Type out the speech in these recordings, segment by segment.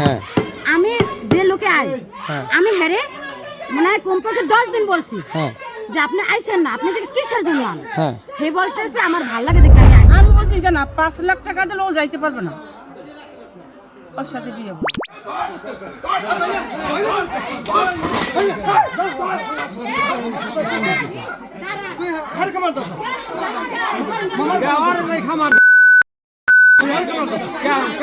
হ্যাঁ আমি যে লোকে আই হ্যাঁ। আমি হেরে মনে হয় কমপক্ষে দশ দিন বলছি হ্যাঁ যে আপনি আইসেন না আপনি যে কিসের জন্য আন হ্যাঁ হে বলতেছে আমার ভালো লাগে দেখে আমি বলছি যে না পাঁচ লাখ টাকা দিলে ও যাইতে পারবে না ওর সাথে বিয়ে হবে।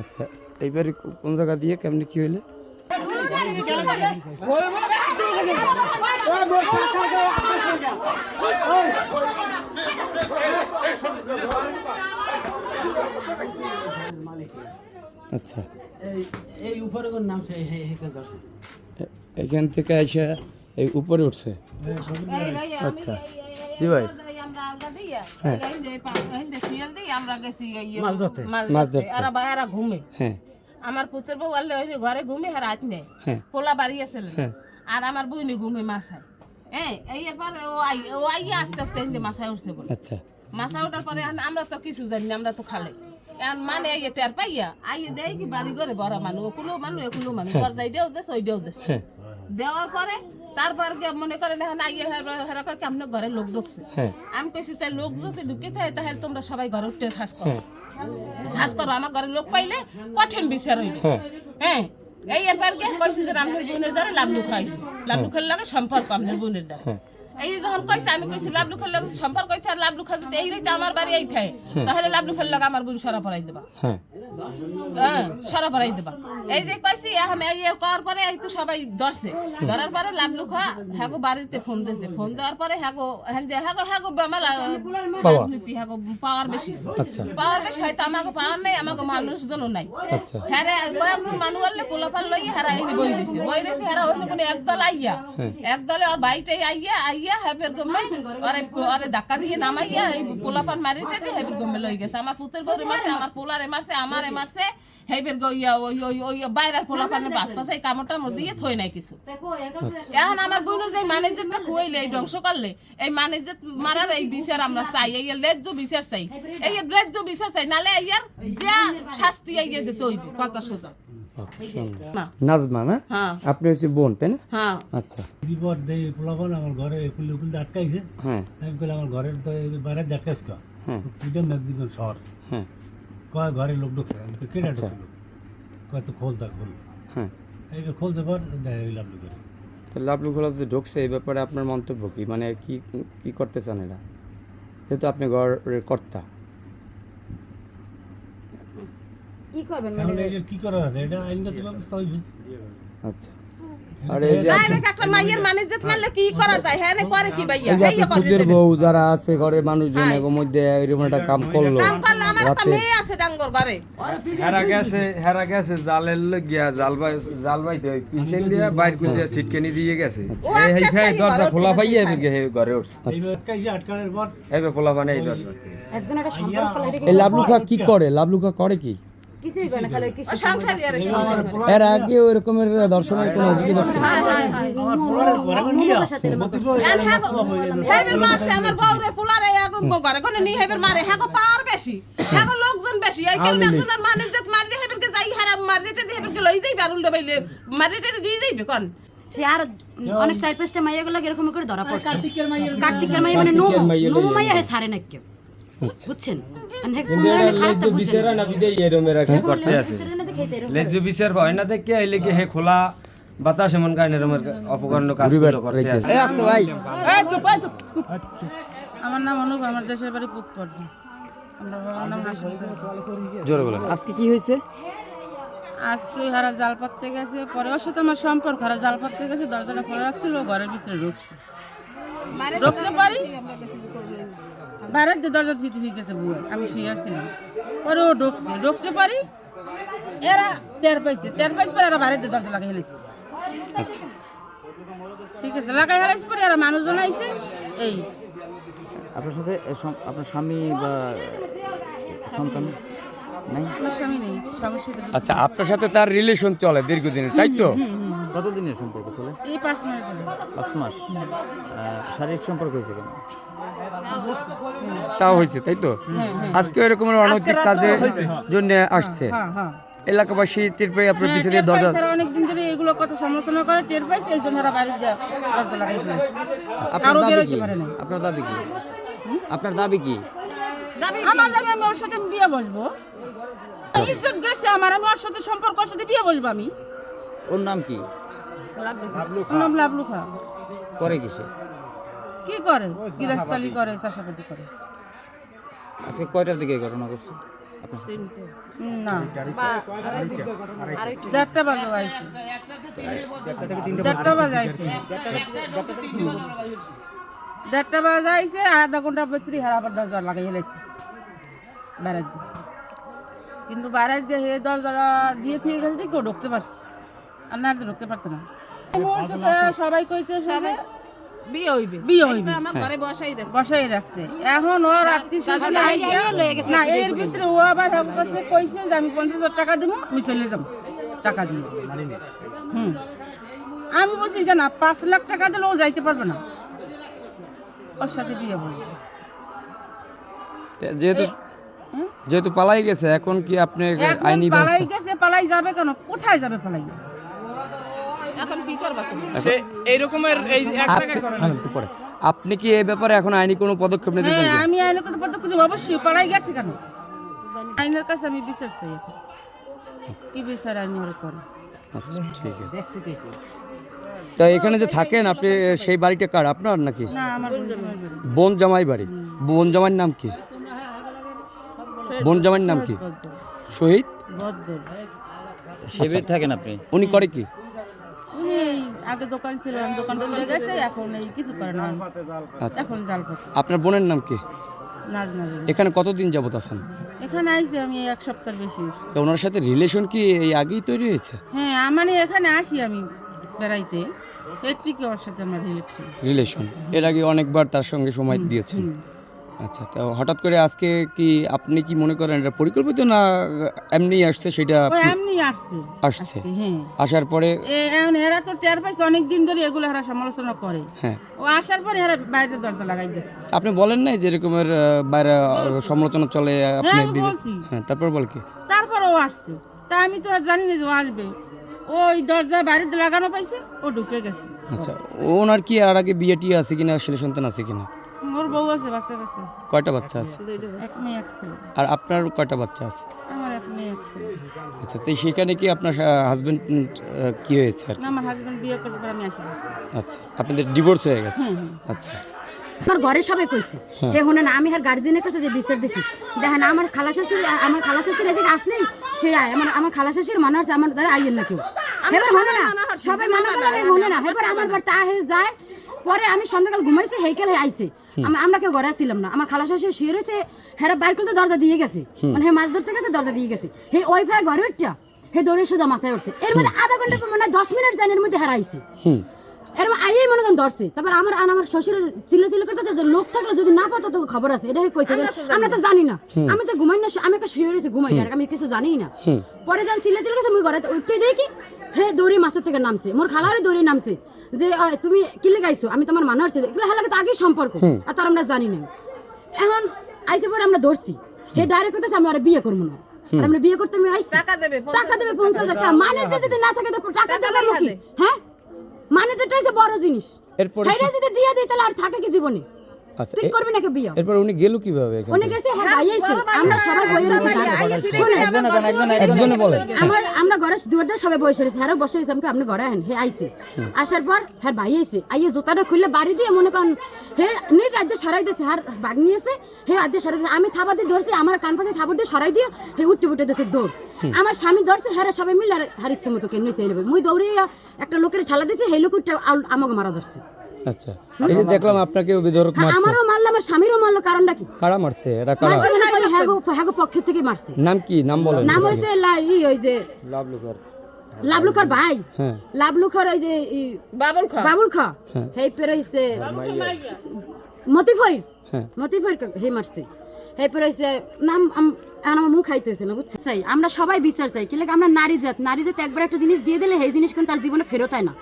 আচ্ছা এইবার কোন জায়গা দিয়ে কেমনি কি হইলে? আচ্ছা। এই এই উপরে কোন নামছে হে হে হে করছে এখান থেকে এসে এই উপরে উঠছে। আচ্ছা। জি ভাই। হ্যাঁ। মাছ ধরতে। মাছ ধরতে। এরা বাইরা ঘুমে। হ্যাঁ। আমার পুত্র বউ আনলে ওই ঘরে ঘুমে আর রাত নেই। হ্যাঁ। পোলা বাড়ি আছিল হ্যাঁ। আর আমার বইনি ঘুমে মাছায় হ্যাঁ এই এরপর ও আই ও আইয়া আস্তে আস্তে হিন্দে মাছায় উঠছে বলে। আচ্ছা। মাছা ওঠার পরে আমরা তো কিছু জানি না আমরা তো খালে। এখন মানে এই টের পাইয়া আইয়ে দেয় কি বাড়ি ঘরে বড় মানুষ ওকুলো মানুষ একুলো মানুষ। দরজাই দেও দেশ ওই দেও দেশ হ্যাঁ। দেওয়ার পরে তারপর গিয়ে মনে করেন এখন আইয়ে হেরা কয় কেমন ঘরে লোক ঢুকছে। হ্যাঁ। আমি কইছি তাই লোক যদি ঢুকে থাকে তাহলে তোমরা সবাই ঘরে উঠতে শ্বাস করো। করো আমার ঘরের লোক পাইলে কঠিন বিচার হইবে হ্যাঁ। এই এরপর কে কইছি যে আপনার বোনের দ্বারা লাভলু খাইছি। লাভ খেলে লাগে সম্পর্ক আমাদের বোনের দ্বারা হ্যাঁ। এই যখন কইছে আমি কইছি লাভলু খেলে লাগে সম্পর্ক হইতে আর লাভলু খাই এই রীতি আমার বাড়ি এই থাকে তাহলে লাভলু খেলে লাগে আমার বোন সরা পড়াই দেবা। হ্যাঁ। হ্যাঁ সরা পড়াই দেবা। এই যে কইছি এখন এই করার পরে এই তো সবাই ধরছে। ধরার পরে লাভলু খা হ্যাগো বাড়িতে ফোন দিয়েছে। ফোন দেওয়ার পরে হ্যাগো হ্যাঁ হ্যাগো হ্যাগো আমার রাজনীতি হ্যাগো পাওয়ার বেশি। আচ্ছা। পাওয়ার বেশি হয়তো আমাকে পাওয়ার নেই আমাকে মানুষজনও নাই। আচ্ছা। হ্যাঁ কয়েকজন মানুষ আনলে পোলাপান লই হারা এনে বই দিছে। বই দিছে হারা অন্য কোনো একদল আইয়া। একদলে আর বাইটাই আইয়া আইয়া হেবের গমে আরে আরে ধাক্কা দিয়ে নামাইয়া এই পোলাপান মারি টেটে হেবের গমে লই গেছে। আমার পুতের বউরে মারছে আমার পোলারে মারছে আমারে মারছে। হেবের গইয়া ওই ওই ওই বাইরের পোলাপানের বাদ পাশে দিয়ে থই নাই কিছু। এখন আমার বোন যে ম্যানেজারটা খুয়াইলে এই ধ্বংস করলে এই ম্যানেজার মারার এই বিচার আমরা চাই এই লেজ্জ বিচার চাই। এই লেজ্জ বিচার চাই নালে ইয়ার যা শাস্তি আইয়ে দিতে হইবে কথা সোজা। নাজমা না? হ্যাঁ। আপনি হচ্ছে বোন তাই না? হ্যাঁ। আচ্ছা। বিপদ দেই পোলাপান আমার ঘরে আটকাইছে। হ্যাঁ। আমি কইলাম আমার ঘরের তো এই বাইরে আটকাইছ হ্যাঁ। শহর। হ্যাঁ। কয় ঘরে লোক ঢুকছে? আমি কই, কেডা আচ্ছা। ঢুকলো কয় তো খোল তা খোল। হ্যাঁ। এই খোলতে পার দেখা গেলাম লোকের তো লাভলু খোলা যে ঢুকছে এই ব্যাপারে আপনার মন্তব্য কি? মানে কি কি করতে চান এরা? যেহেতু আপনি ঘরের কর্তা। কি করবেন এখন এটা কি করার আছে? এটা আইনগত ব্যবস্থা হইবে আচ্ছা। আর এই যে একটা মাইয়ের মারলে কি করা যায়? হ্যাঁ না করে কি ভাইয়া? এই যে হেইয়া আপনি খুদের বউ যারা আছে ঘরের মানুষজন এর মধ্যে এরকম একটা কাম করল। কাম করলে আছে ডাঙ্গর হেরা গেছে হেরা গেছে জালের গিয়া জাল বাই জাল বাইতে ওই পিছন দিয়ে বাইর করে দিয়ে সিটকেনি দিয়ে গেছে। এই হেই আস্তে দরজা ঘরে খোলা পাইয়ে হে ঘরে উঠছে। খোলা পানে এই দরজা। একজন একটা সম্পর্ক এই লাভলুখা কি করে? লাভলুখা করে কি? কিছুই করে না খালি ওই ও আর কি আমার পোলা এর আগে ওই রকমের দর্শনের কোনো অভিযোগ আছে? আমার পোলার ঘরে কোন নিয়া মতিব হেবের মারছে আমার বউরে পোলারে আগম ঘরে কোনে নি হেবের মারে হাগো পাওয়ার বেশি। হাগো লোকজন বেশি। এই হেবেরকে যাই হারা মারিতে দিয়ে হেবেরকে লই যাইবে আর উল্টো বাইলে মারিতে দিয়ে যাইবে কোন? সে আর অনেক সাইড পেস্টে মাইয়া গুলো এরকম করে ধরা পড়ছে। কার্তিকের মাইয়া মানে নোমো। নোমো মাইয়া হে সারে না কেউ বুঝছেন? মানে বিচারা না। বিদে এরম এরা কি করতে আছে না লেজু বিচার হয় না দেখে এই লেগে হে খোলা বাতাস এমন কারণে এরকমের অপকর্ণ কাজগুলো করতে আসে। এই আসতো ভাই। আমার নাম অনুপ আমার দেশের বাড়ি পুকপট্টি আমরা বাবার নাম হাসপাতাল জোরে বলেন। আজকে কি হয়েছে? আজকে হারা জাল পাততে গেছে পরে ওর সাথে আমার সম্পর্ক। হারা জাল পাততে গেছে দরজাটা খোলা রাখছিল ঘরের ভিতরে ঢুকছে। পারি বাইরের যে দরজা ভিতরে হয়ে গেছে বুয়ে আমি শুয়ে আসছিলাম পরে ও ঢুকছে। ঢুকছে পারি এরা তের পাইছে। তের পাইছে পরে এরা বাইরের যে দরজা লাগাই হেলেছে আচ্ছা। ঠিক আছে লাগাই হেলেছে পরে এরা মানুষজন আইছে এই। আপনার সাথে আপনার স্বামী বা সন্তান? আচ্ছা আপনার সাথে তার রিলেশন চলে দীর্ঘদিনের তাই তো? কতদিনের সম্পর্ক চলে? পাঁচ মাস শারীরিক সম্পর্ক হয়েছে কেন? তাও হয়েছে তাই তো? আজকে এরকম অনৈতিক কাজে জন্য আসছে। হ্যাঁ হ্যাঁ। এলাকাবাসী টের পেয়ে আপনার হ্যাঁ, পিছনে দরজা অনেকদিন ধরে এগুলো কথা সমালোচনা করে টের পাইছে এই জন্য বাড়ির দরজা লাগাই আপনার দাবি কি? আপনার দাবি কি? আপনার দাবি কি? আমার দাবি আমি ওর সাথে বিয়ে বসবো। ইজ্জত গেছে আমার আমি ওর সাথে সম্পর্ক ওর সাথে বিয়ে বসবো আমি। ওর নাম কি? ওর নাম লাভলু খা করে কিসে কি করে? গিরাস্তালি করে চাষাপাতি করে। আজকে কয়টার দিকে ঘটনা করছে না। দেড়টা বাজে আইসি। দেড়টা বাজে আইসি। দেড়টা বাজে আইসে আধা ঘণ্টার ভিতরে হারাবার দরজা লাগাই হেলেছে দিয়ে কিন্তু বাইরের দিয়ে হে দরজা দিয়ে থেকে গেছে দিয়ে কেউ ঢুকতে পারছে। আর না তো ঢুকতে পারতো না। এই মুহূর্তে তো সবাই বিয়ে হইবে। বিয়ে হইবে। আমার ঘরে বসাই দেখ বসাই রাখছে। এখন ওর আত্মীয় স্বজন আইসে না এর ভিতরে ও আবার হেল্প করছে কইছে যে আমি পঞ্চাশ হাজার টাকা দিব আমি চলে যাব। টাকা দিয়ে। হুম। আমি বলছি যে না পাঁচ লাখ টাকা দিলে ও যাইতে পারবে না। ওর সাথে বিয়ে বলব। যেহেতু? যেহেতু পালাই গেছে এখন কি আপনি আইনি পালাই গেছে পালাই যাবে কেন? কোথায় যাবে পালাই? এখন কি করবা তুমি? আপনি থামেন একটু পরে। আপনি কি এই ব্যাপারে এখন আইনি কোনো পদক্ষেপ নিতে চান হ্যাঁ আমি আইনের কথা পদক্ষেপ নিব, অবশ্যই। পালাই গেছে কেন? আইনের কাছে আমি বিচার চাই কি বিচার আইন ওরা করে? আচ্ছা ঠিক আছে। তা এখানে যে থাকেন আপনি সেই বাড়িটা কার? আপনার নাকি? না আমার বোন জামাই বাড়ি বোন জামাইয়ের নাম কি? বোন জামাইয়ের নাম কি? শহীদ। শিবির থাকেন আপনি। উনি করে কি? উনি আগে দোকান ছিল দোকান খুলে গেছে এখন এই কিছু করে না। আচ্ছা। এখন জাল আপনার বোনের নাম কি? এখানে কতদিন যাবত আছেন? এখানে আইছি আমি এক সপ্তাহ বেশি। ওনার সাথে রিলেশন কি এই আগেই তৈরি হয়েছে? হ্যাঁ মানে এখানে আসি আমি বেড়াইতে। এর থেকে ওর সাথে আমার রিলেকশন রিলেশন এর আগে অনেকবার তার সঙ্গে সময় দিয়েছেন। আচ্ছা তো হঠাৎ করে আজকে কি আপনি কি মনে করেন এটা পরিকল্পিত না এমনি আসছে সেটা এমনি আসছে। আসছে। হ্যাঁ। আসার পরে? এখন এরা তো টের পাইছে অনেক দিন ধরে এগুলো এরা সমালোচনা করে। হ্যাঁ। ও আসার পরে এরা বাইরে দরজা লাগাই দিচ্ছে আপনি বলেন নাই যে এরকমের বাইরে সমালোচনা চলে আপনি হ্যাঁ বলছি। হ্যাঁ তারপর বল কি? তারপর ও আসছে। তা আমি তো জানি না যে ও আসবে। ওই দরজা বাড়িতে লাগানো পাইছে ও ঢুকে গেছে। আচ্ছা ওনার কি আর আগে বিয়ে টিয়ে আছে কিনা ছেলে সন্তান আছে কিনা? ওর বউ আছে বাচ্চা কাছে আছে। কয়টা বাচ্চা আছে? এক মেয়ে এক ছেলে। আর আপনার কয়টা বাচ্চা আছে? আমার এক মেয়ে এক ছেলে। আচ্ছা তো সেখানে কি আপনার হাজবেন্ড কি হয়েছে আর কি? না আমার হাজবেন্ড বিয়ে করছে পরে আমি আসি। আচ্ছা আপনাদের ডিভোর্স হয়ে গেছে? হুম হুম আচ্ছা। আমার ঘরে সবাই কইছে হে শুনে না আমি আর গার্জিয়ানের কাছে যে বিচার দিছি দেখেন আমার খালা শাশুড়ি আমার খালা শাশুড়ি এদিকে আসলেই সে আয় আমার আমার খালা শাশুড়ি মানা হচ্ছে আমার দ্বারা আইয়ের না কেউ। এবার হনে না সবাই মানা করলে হে হনে না এবার আমার বার তা যায় পরে আমি সন্ধ্যাকাল ঘুমাইছি হেইকালে আইছে। আমি- আমরা কেউ ঘরে আসছিলাম না। আমার খালা শাশুড়ি শুয়ে রয়েছে হেরা বাইর করতে দরজা দিয়ে গেছে। মানে হে মাছ ধরতে গেছে দরজা দিয়ে গেছে। হে ওয়াইফাই ঘরে উঠটা হে দৌড়ে সোজা মাথায় উঠছে। এর মধ্যে আধা ঘণ্টা পর মানে দশ মিনিট যান এর মধ্যে হারাইছে হুম। এরকম আইয়াই মনে করেন ধরছে। তারপর আমার আর আমার শ্বশুর চিল্লা চিল্লা করতেছে যে লোক থাকলে যদি না পাতো তো খবর আছে। এটা কইছে। আমরা তো জানি না। আমি তো ঘুমাই না আমি একটা শুয়ে রয়েছি ঘুমাই না আমি কিছু জানি না। পরে যখন চিল্লা চিল্লা করছে মুই ঘরে উঠতে দেখি হে দৌড়ি মাছের থেকে নামছে। মোর খালারে দৌড়ে নামছে। যে তুমি কিলে গাইছো? আমি তোমার মানুষ ছিল এগুলো হেলাকে তো আগেই সম্পর্ক আর তার আমরা জানি না এখন আইসে পরে আমরা ধরছি হে ডাইরেক্ট করতেছে আমি আর বিয়ে করব না। আমরা বিয়ে করতে আমি আইছি। টাকা দেবে টাকা দেবে পঞ্চাশ হাজার টাকা। মানে যদি না থাকে তো টাকা দেবে কি? হ্যাঁ মানে যেটা হচ্ছে বড় জিনিস। এরপরে যদি দিয়ে দিই তাহলে আর থাকে কি জীবনে? আচ্ছা, তুই করবি নাকি বিয়ে এরপর উনি গেল কীভাবে এখান উনি গেছে হ্যাঁ ভাই আইছে আমরা সবাই বই রয়েছি শুনে একজনে বলেন। আমার আমরা ঘরে দুয়ারটা সবাই বসে রয়েছে হ্যাঁ বসে রয়েছে আমাকে আপনি ঘরে আহেন হে আইছে আসার পর হ্যাঁ ভাই আইছে আইয়ে জুতাটা খুললে বাড়ি দিয়ে মনে করেন হে নিজ আদ্যে সরাই দিয়েছে হার বাগ নিয়েছে হে আদ্যে সরাই দিয়েছে। আমি থাবা দিয়ে ধরছি আমার কান পাশে থাবর দিয়ে সরাই দিয়ে হে উঠতে উঠে দিয়েছে দৌড়। আমার স্বামী ধরছে হ্যাঁ সবাই মিলে আর হার ইচ্ছে মতো কেন নিচে নেবে মুই দৌড়ে একটা লোকের ঠেলা দিয়েছে সেই লোক আমাকে মারা ধরছে। আচ্ছা এই যে দেখলাম আপনাকে বিধরক হ্যাঁ, মারছে। আমারও মারলো আমার স্বামীরও মারলো কারণটা কি? কারা মারছে? এটা কারা? মারছে মানে হ্যাগো হ্যাগো পক্ষের থেকে মারছে। নাম কি? নাম বলেন। নাম হয়েছে লা- ই ওই যে লাভলুকার ভাই। হ্যাঁ। লাভলুকার ওই যে বাবুল খা। বাবুল খা। হ্যাঁ। হেই পেরাইছে মতিফইর হ্যাঁ। মতিফইর হে মারছে। হেই পেরাইছে নাম আমার মুখ খাইতেছে না বুঝছে চাই আমরা সবাই বিচার চাই কি লাগে আমরা নারী জাত নারী জাত একবার একটা জিনিস দিয়ে দিলে সেই জিনিস কিন্তু তার জীবনে ফেরত হয় না।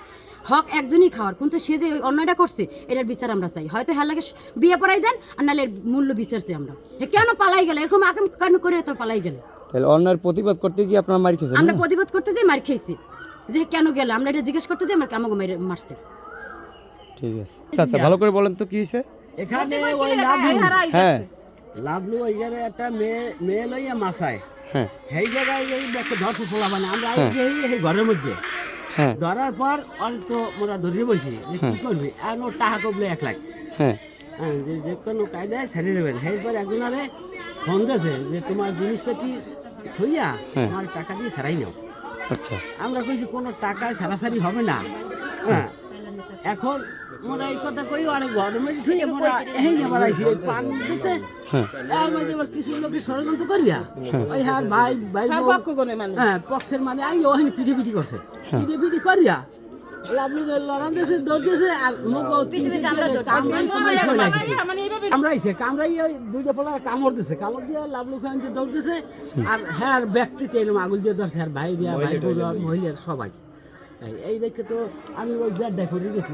হক একজনই খাওয়ার কিন্তু সে যে ওই অন্যটা করছে এটার বিচার আমরা চাই। হয়তো হ্যাঁ লাগে বিয়ে পড়াই দেন আর নাহলে মূল্য বিচার চাই আমরা। কেন পালাই গেলে? এরকম আকাম কেন করে তো পালাই গেলে? তাহলে অন্যায়ের প্রতিবাদ করতে গিয়ে আপনার মার খেয়েছেন আমরা প্রতিবাদ করতে যাই মার খেয়েছি। যে কেন গেল? আমরা এটা জিজ্ঞেস করতে যাই আমার মেরে মারছে। ঠিক আছে। আচ্ছা আচ্ছা ভালো করে বলেন তো কি হয়েছে? এখানে ওই লাভলু হ্যাঁ। লাভলু ওই জায়গায় একটা মেয়ে মেয়ে লইয়া মাসায়। হ্যাঁ। সেই জায়গায় এই একটা ধর্ষ ফোলা মানে আমরা এই যে এই- এই ঘরের মধ্যে। হ্যাঁ ধরার পর অল্প তো মোরা ধরে বসি যে কি করবি? আর ওর টাকা কবলে এক লাখ। হ্যাঁ। হ্যাঁ যে যে কোনো কায়দায় সারিয়ে দেবেন। এরপর একজনারে ফোন দিয়েছে যে তোমার জিনিসপাতি থইয়া হ্যাঁ। তোমার টাকা দিয়ে সারাই নাও। আচ্ছা। আমরা কইছি কোনো টাকায় সারাসারি হবে না। হ্যাঁ। এখন মোরা এই কথা কই আর ঘরের মধ্যে মোরা এই পান দিতে হ্যাঁ মধ্যে আবার কিছু লোকের ষড়যন্ত্র করিয়া ওই হ্যাঁ ভাই ভাই হ্যাঁ পক্ষ কোনে মানুষ। হ্যাঁ পক্ষের মানে আই ওখানে পিঠে পিঠি করছে। পিঠে পিঠি করিয়া আর আইছে কামড়াই ওই দুইটা পোলা কামড় দিছে কামড় দিয়ে লাভলু খান দিয়ে দৌড় দিছে আর হ্যাঁ আর ব্যক্তিতে আগুল দিয়ে ধরছে আর ভাই দিয়া ভাই মহিলার সবাই। এই- এই দেখে তো আমি ওই বেডটা করে গেছি।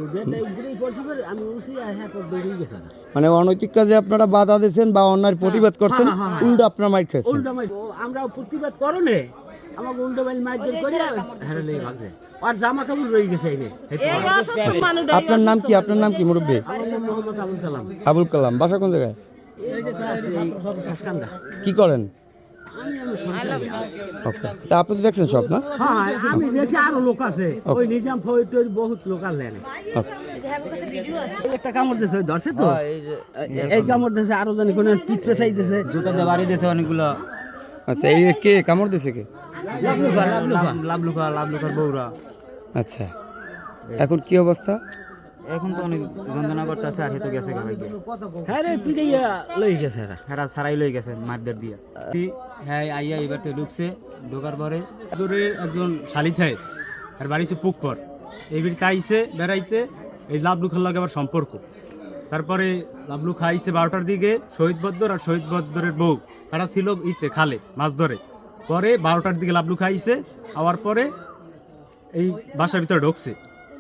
ঘুরেই পড়ছি আমি উঠছি আর হ্যাঁ দৌড়েই গেছে মানে অনৈতিক কাজে আপনারা বাধা দিয়েছেন বা অন্যায়ের প্রতিবাদ করছেন হ্যাঁ, হ্যাঁ, উল্টো আপনার মার খেয়েছেন। উল্টো আমরা প্রতিবাদ করনে আমাকে উল্টো মাইল দিয়ে করে হ্যাঁ ভাগছে আর জামা কাপড় রয়ে গেছে আপনার নাম কি? আপনার নাম কি মুরব্বী? আবুল কালাম। আবুল কালাম। বাসা কোন জায়গায়? কি করেন। ওকে তা আপনি তো দেখছেন সব না? হ্যাঁ আমি দেখছি আরও লোক আছে ওই নিজাম ফৌজের বহুত লোক আর লেন একটা কামড় দিছে ওই ধরছে তো? এই কামড় দিছে আরও জানি কোন পিঠ পেছাই দিছে। জুতা দিয়ে বাড়ি দিয়েছে অনেকগুলো। আচ্ছা এই কে কামড় দিছে কে? লাভলু খা, লাভলু লাভ লুকা লাভ লুকার বউরা। আচ্ছা। এখন কি অবস্থা? এখন তো অনেক যন্ত্রণা করতেছে আর হেতু গেছে ভাই হ্যাঁ রে পিড়াইয়া লই গেছে এরা। হেরা সারাই লই গেছে মারদের দিয়ে। হ্যাঁ আইয়া এবার তো ঢুকছে। ঢোকার পরে দূরে একজন শালিথাই আর বাড়ি হচ্ছে পুকপর এই বাড়িতে বেড়াইতে এই লাভলু খার লাগে আবার সম্পর্ক। তারপরে লাবলু খাইছে বারোটার দিকে শহীদ বদ্দর আর শহীদ বদ্দরের বউ। তারা ছিল ইতে খালে মাছ ধরে। পরে বারোটার দিকে লাবলু খাইছে আওয়ার পরে এই বাসার ভিতরে ঢুকছে।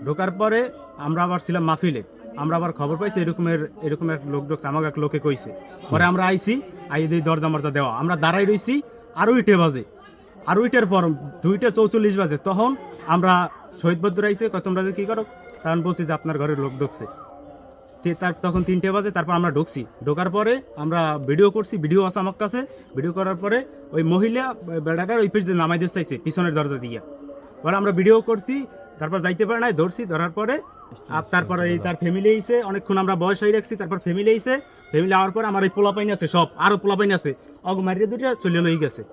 ঢোকার পরে আমরা আবার ছিলাম মাহফিলে। আমরা আবার খবর পাইছি এরকমের এরকম এক লোক ঢুকছে আমাকে এক লোকে কইছে। পরে আমরা আইছি আই দিই দরজা মরজা দেওয়া। আমরা দাঁড়াই রইছি আরও ইটে বাজে। আর ওইটার পর দুইটা চৌচল্লিশ বাজে। তখন আমরা শহীদ বদ্র আইসে কত তোমরা যে কি করো? তখন বলছি যে আপনার ঘরে লোক ঢুকছে। তার তখন তিনটে বাজে তারপর আমরা ঢুকছি। ঢোকার পরে আমরা ভিডিও করছি ভিডিও আছে আমার কাছে। ভিডিও করার পরে ওই মহিলা বেড়াটার ওই পিছ দিয়ে নামাই দিতে চাইছে পিছনের দরজা দিয়ে। পরে আমরা ভিডিও করছি তারপর যাইতে পারে নাই, ধরছি, ধরার পরে আর তারপরে এই তার ফ্যামিলি আইছে অনেকক্ষণ আমরা বয়স হয়ে রাখছি, তারপর ফ্যামিলি আইছে ফ্যামিলি আওয়ার পর আমার এই পোলাপাইন আছে সব, আরও পোলাপাইন আছে। অগ দুটো চলে লই গেছে।